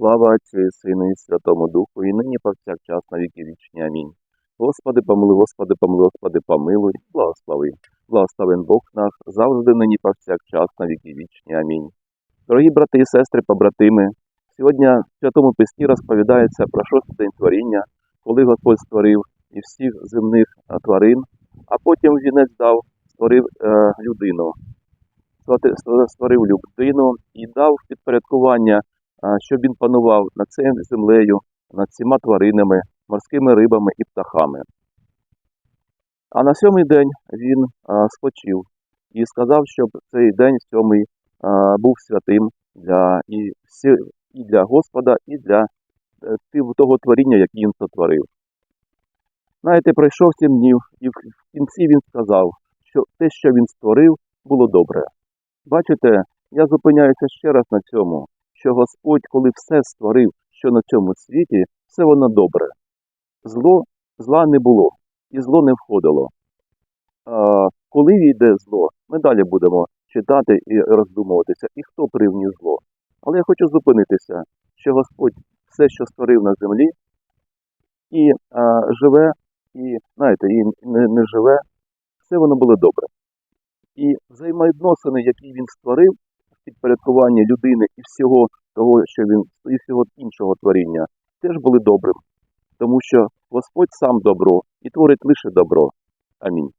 Слава Отцю і Сину і Святому Духу, і нині повсякчас на віки вічні. Амінь. Господи, помилуй, Господи, помилуй, Господи, помилуй, благослови. Благословен Бог наш, завжди нині повсякчас на віки вічні. Амінь. Дорогі брати і сестри, побратими, сьогодні в Святому Письмі розповідається про шостий день творіння, коли Господь створив і всіх земних тварин, а потім вінець дав, створив е, людину. Створив- людину і дав підпорядкування щоб він панував над цією землею, над всіма тваринами, морськими рибами і птахами. А на сьомий день він спочив і сказав, щоб цей день сьомий був святим для, і, і для Господа, і для е, того творіння, яке він сотворив. Знаєте, пройшов сім днів, і в кінці він сказав, що те, що він створив, було добре. Бачите, я зупиняюся ще раз на цьому що Господь, коли все створив, що на цьому світі, все воно добре. Зло, зла не було, і зло не входило. А, коли війде зло, ми далі будемо читати і роздумуватися, і хто привніс зло. Але я хочу зупинитися, що Господь все, що створив на землі, і а, живе, і знаєте, і не, не живе, все воно було добре. І взаємовідносини, які він створив, підпорядкування людини і всього того, що він і всього іншого творіння, теж були добрим, тому що Господь сам добро і творить лише добро. Амінь.